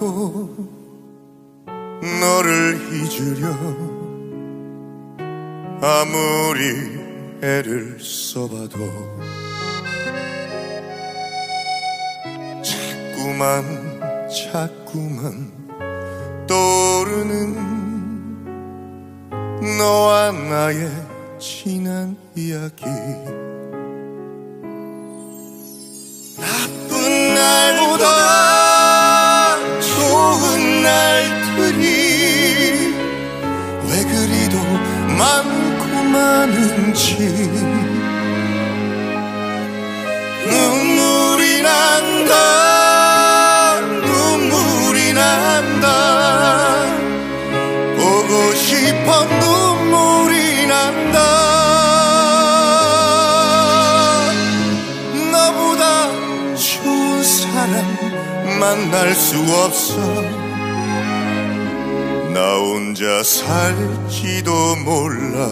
않고 너를 잊으려 아무리 애를 써봐도 자꾸만 자꾸만 떠오르는 너와 나의 지난 이야기 많은지 눈물이 난다 눈물이 난다. 보고 싶어 눈물이 난다. 너보다 좋은 사람 만날 수 없어. 나 혼자 살지도 몰라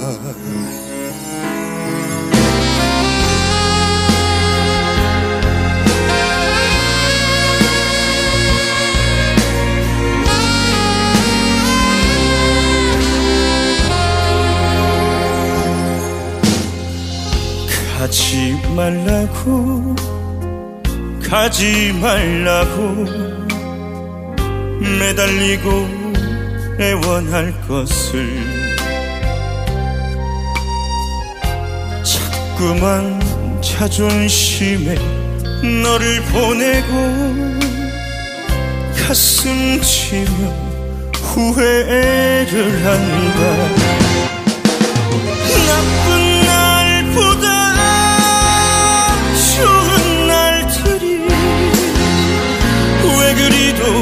가지 말라고 가지 말라고 매달리고 애원할 것을 자꾸만 자존심에 너를 보내고 가슴 치며 후회를 한다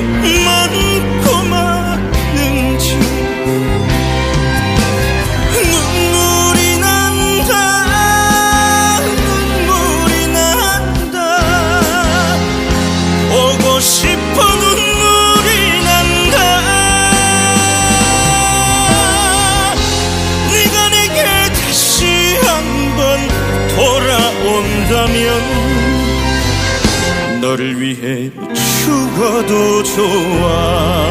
많고 많은지 눈물이 난다 눈물이 난다. 오고 싶어 눈물이 난다. 네가 내게 다시 한번 돌아온다면 너를 위해 죽어도 좋아